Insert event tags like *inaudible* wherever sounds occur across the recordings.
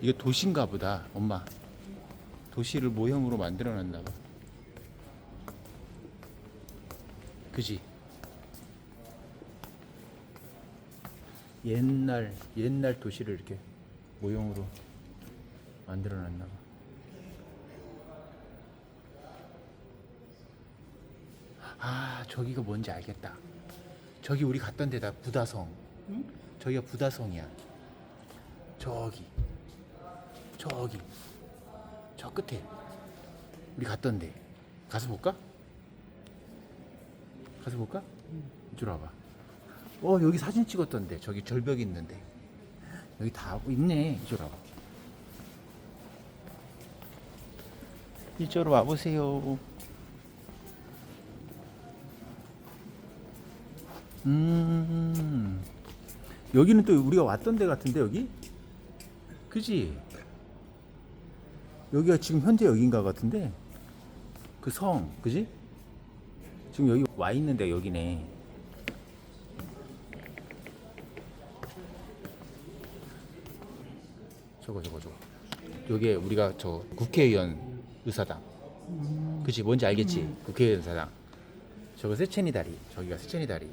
이게 도시인가 보다 엄마 도시를 모형으로 만들어 놨나 봐 그지 옛날 옛날 도시를 이렇게 모형으로 만들어 놨나 봐 아, 저기가 뭔지 알겠다. 저기 우리 갔던 데다 부다성. 저기가 부다성이야. 저기. 저기. 저 끝에. 우리 갔던 데. 가서 볼까? 가서 볼까? 이쪽 와봐. 어, 여기 사진 찍었던데. 저기 절벽 있는데. 여기 다 있네. 이쪽 와봐. 이쪽으로 와보세요. 음. 여기는 또 우리가 왔던 데 같은데 여기? 그지? 여기가 지금 현재 여긴가 같은데 그 성, 그지? 지금 여기 와 있는데 여기네. 저거 저거 저거. 여기 우리가 저 국회의원 의사당. 그지? 뭔지 알겠지? 국회의원 의사당. 저거 세첸이 다리. 저기가 세첸이 다리.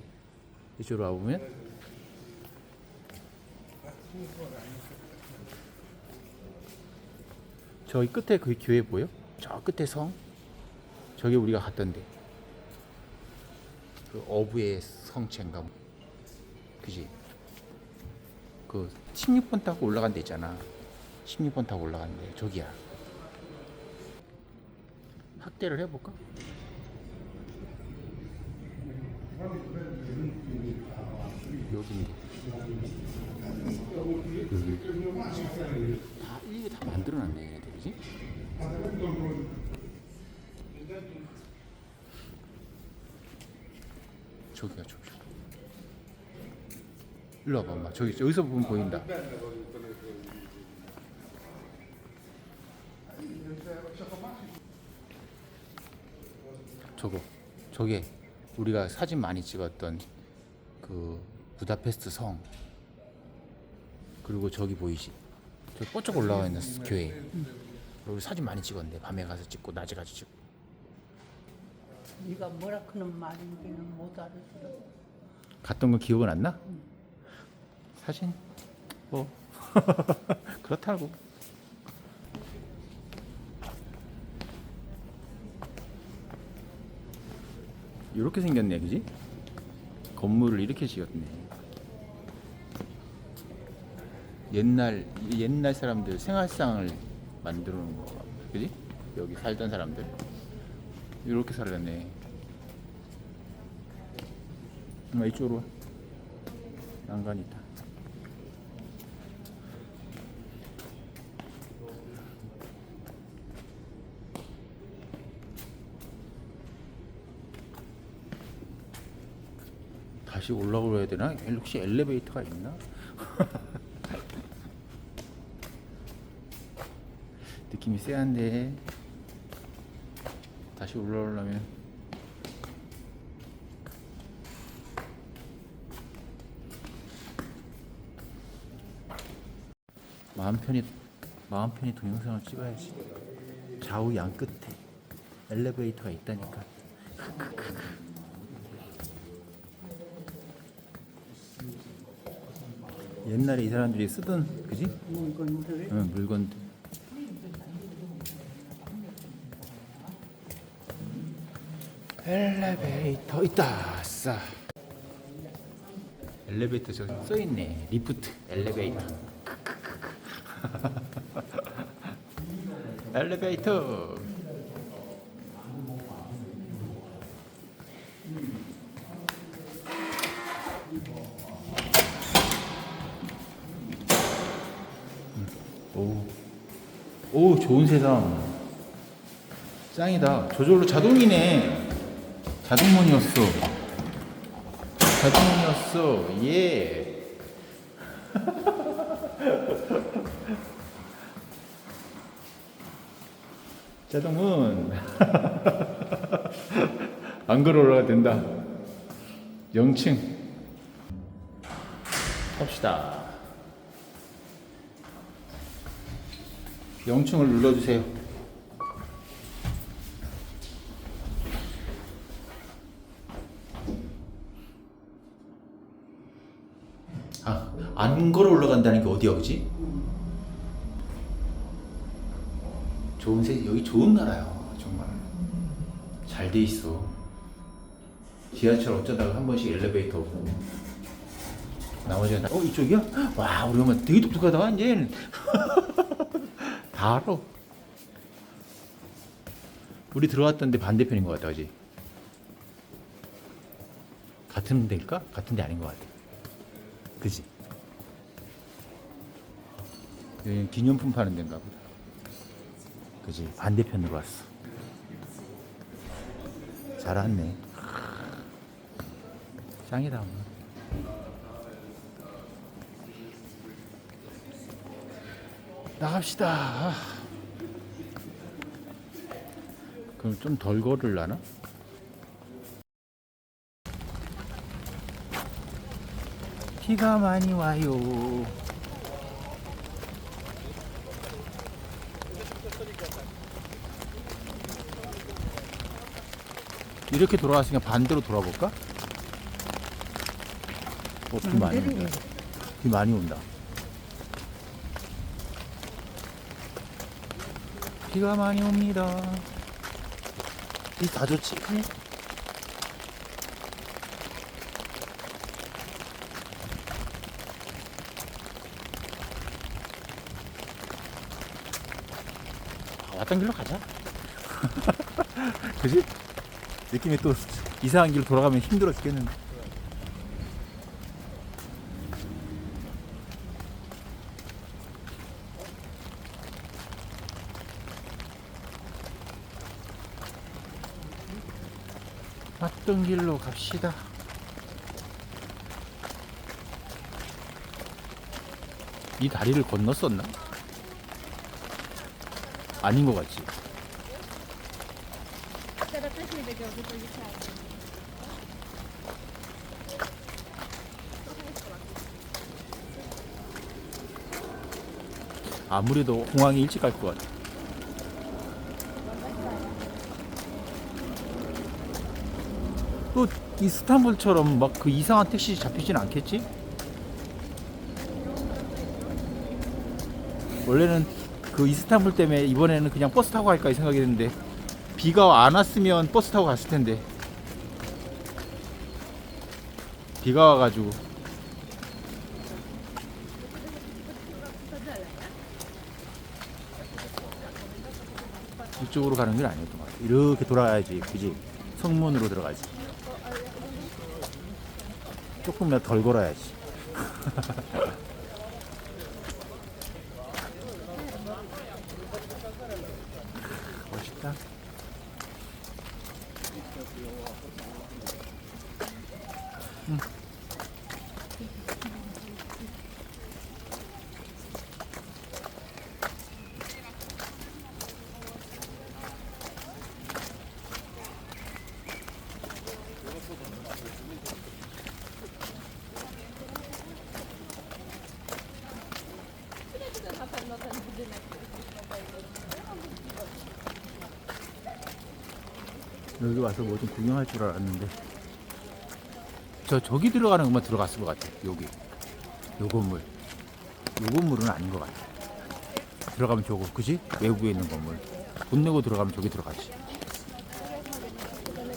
이쪽으로 와보면 저기 끝에 그 교회 보여? 저 끝에 성? 저기 우리가 갔던데 그 어부의 성체인가 뭐. 그지? 그 16번 타고 올라간 데 있잖아 16번 타고 올라간 데 저기야 확대를 해볼까? 여기인데 여기 다 이게 다 만들어놨네 그지? 저기가 저기. 일로 와봐 엄마. 저기 여기서 보면 보인다. 저거 저게 우리가 사진 많이 찍었던 그 부다페스트 성. 그리고 저기 보이지? 저기 뻗쩍 올라가 있는 교회 우리 사진 많이 찍었는데 밤에 가서 찍고 낮에 가서 찍고 네가 뭐라 그는 말인지는 못 알아들어. 갔던 거 기억은 안 나? 사진 뭐 *laughs* 그렇다고 이렇게 생겼네 그지? 건물을 이렇게 지었네 옛날 옛날 사람들 생활상을 만들어 놓은 거 그지? 여기 살던 사람들 이렇게 살았네 이쪽으로 와 난간 있다 다시 올라오려야 되나? 혹시 엘리베이터가 있나? *laughs* 느낌이 쎄한데 다시 올라오려면 마음 편히 마음 편히 동영상을 찍어야지. 좌우 양 끝에 엘리베이터가 있다니까. 옛날에 이 사람들이 쓰던 그지? 물건들? 응, 물건들 엘리베이터 있다 싸. 엘리베이터 저기 써 있네. 리프트 엘리베이터. *laughs* 엘리베이터. 오, 오 좋은 세상. 짱이다. 저절로 자동이네 자동문이었어. 자동문이었어. 예. *laughs* 자동문. *laughs* 안 걸어 올라가 된다. 0층 탑시다. 영층을 눌러주세요. 아, 안 걸어 올라간다는 게 어디야, 그지? 좋은 세, 여기 좋은 나라야, 정말. 잘 돼 있어. 지하철 어쩌다가 한 번씩 엘리베이터 오고. 나머지는 다, 어, 이쪽이야? 와, 우리 엄마 되게 똑똑하다, 완전. *laughs* 다 알아. 우리 들어왔던데 반대편인 것 같다, 그지? 같은 데일까? 같은 데 아닌 것 같아. 그지? 여기는 기념품 파는 데인가 보다. 그지? 반대편으로 왔어. 잘 왔네. 짱이다. 오늘. 나갑시다. 그럼 좀 덜 걸을라나? 비가 많이 와요. 이렇게 돌아왔으니까 반대로 돌아볼까? 어, 비 많이 온다. 비 많이 온다. 비가 많이 옵니다. 비 다 좋지? 아, 왔던 길로 가자. *laughs* 그지? 느낌이 또 이상한 길 돌아가면 힘들어 죽겠는데. 왔던 길로 갑시다. 이 다리를 건넜었나? 아닌 것 같지? Pero te sirve que os detalles 아무래도 공항에 일찍 갈 것 같아. 또 이스탄불처럼 막 그 이상한 택시 잡히진 않겠지? 원래는 그 이스탄불 때문에 이번에는 그냥 버스 타고 갈까 이 생각했는데 비가 안 왔으면 버스 타고 갔을 텐데 비가 와가지고 이쪽으로 가는 건 아니었던 것 같아. 이렇게 돌아가야지, 그지? 성문으로 들어가지. 조금만 덜 걸어야지. *laughs* 멋있다. 응. 여기 와서 뭐 좀 구경할 줄 알았는데 저 저기 들어가는 것만 들어갔을 것 같아. 여기. 요 건물. 요 건물은 아닌 것 같아. 들어가면 저거 그지? 외부에 있는 건물. 돈 내고 들어가면 저기 들어가지.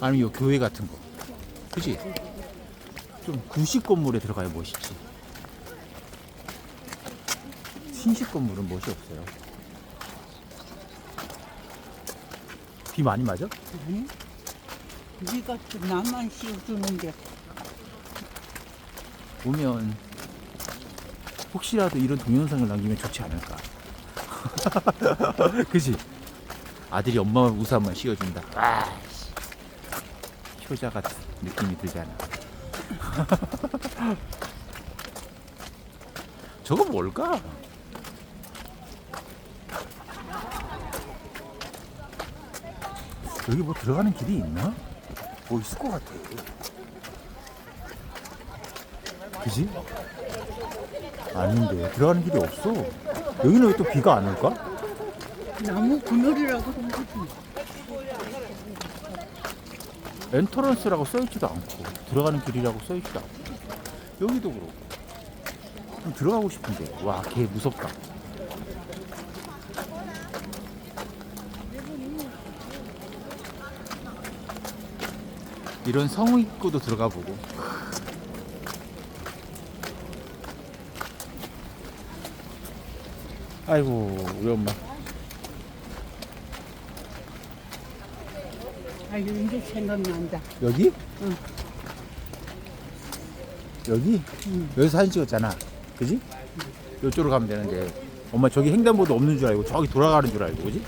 아니면 요 교회 같은 거. 그지? 좀 구식 건물에 들어가야 멋있지. 신식 건물은 멋이 없어요. 비 많이 맞아? 아니? 네가 나만 씌워주는데 오면 혹시라도 이런 동영상을 남기면 좋지 않을까. *laughs* 그지? 아들이 엄마 우산만 씌워준다. 아, 씨. 효자 같은 느낌이 들잖아. *laughs* 저거 뭘까? 여기 뭐 들어가는 길이 있나? 뭐 있을 것 같아. 그지? 아닌데 들어가는 길이 없어. 여기는 왜 또 비가 안 올까? 나무 그늘이라고 거지. 엔터런스라고 써있지도 않고 들어가는 길이라고 써있지도 않고 여기도 그렇고 좀 들어가고 싶은데 와개 무섭다 이런 성우 입구도 들어가 보고 아이고 우리 엄마 아, 이제 생각난다. 여기? 응. 여기? 응. 여기서 사진 찍었잖아. 그지? 이쪽으로 가면 되는데. 엄마 저기 횡단보도 없는 줄 알고 저기 돌아가는 줄 알고, 그지?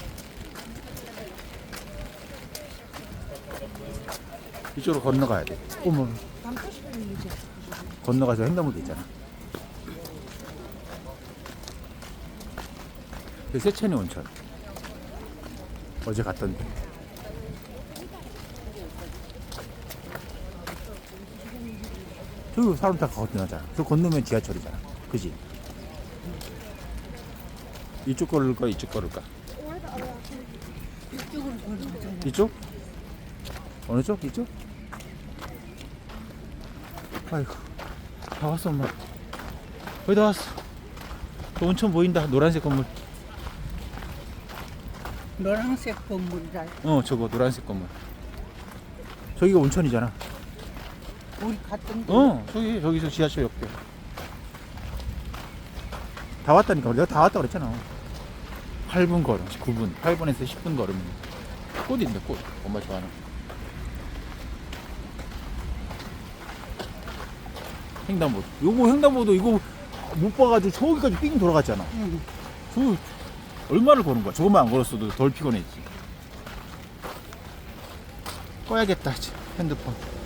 이쪽으로 건너가야 돼. 어머. 건너가서 횡단보도 있잖아. 그 세천이 온천. 어제 갔던데. 저기 사람 다 건너잖아. 저 건너면 지하철이잖아. 그지? 이쪽 걸을까, 이쪽 걸을까? 이쪽? 어느 쪽? 이쪽? 아이고, 다 왔어, 엄마. 거의 다 왔어. 저 온천 보인다. 노란색 건물. 노란색 건물이라. 어, 저거 노란색 건물. 저기가 온천이잖아. 우리 갔던 데. 어, 저기, 저기서 지하철 옆에. 다 왔다니까. 내가 다 왔다 그랬잖아. 8분 걸음, 9분, 8분에서 10분 걸음. 꽃인데, 꽃. 엄마 좋아하는. 횡단보도. 요거 횡단보도 이거 못 봐가지고 저기까지 삥 돌아갔잖아. 응. 저 얼마를 거는 거야? 저것만 안 걸었어도 덜 피곤했지. 꺼야겠다, 핸드폰.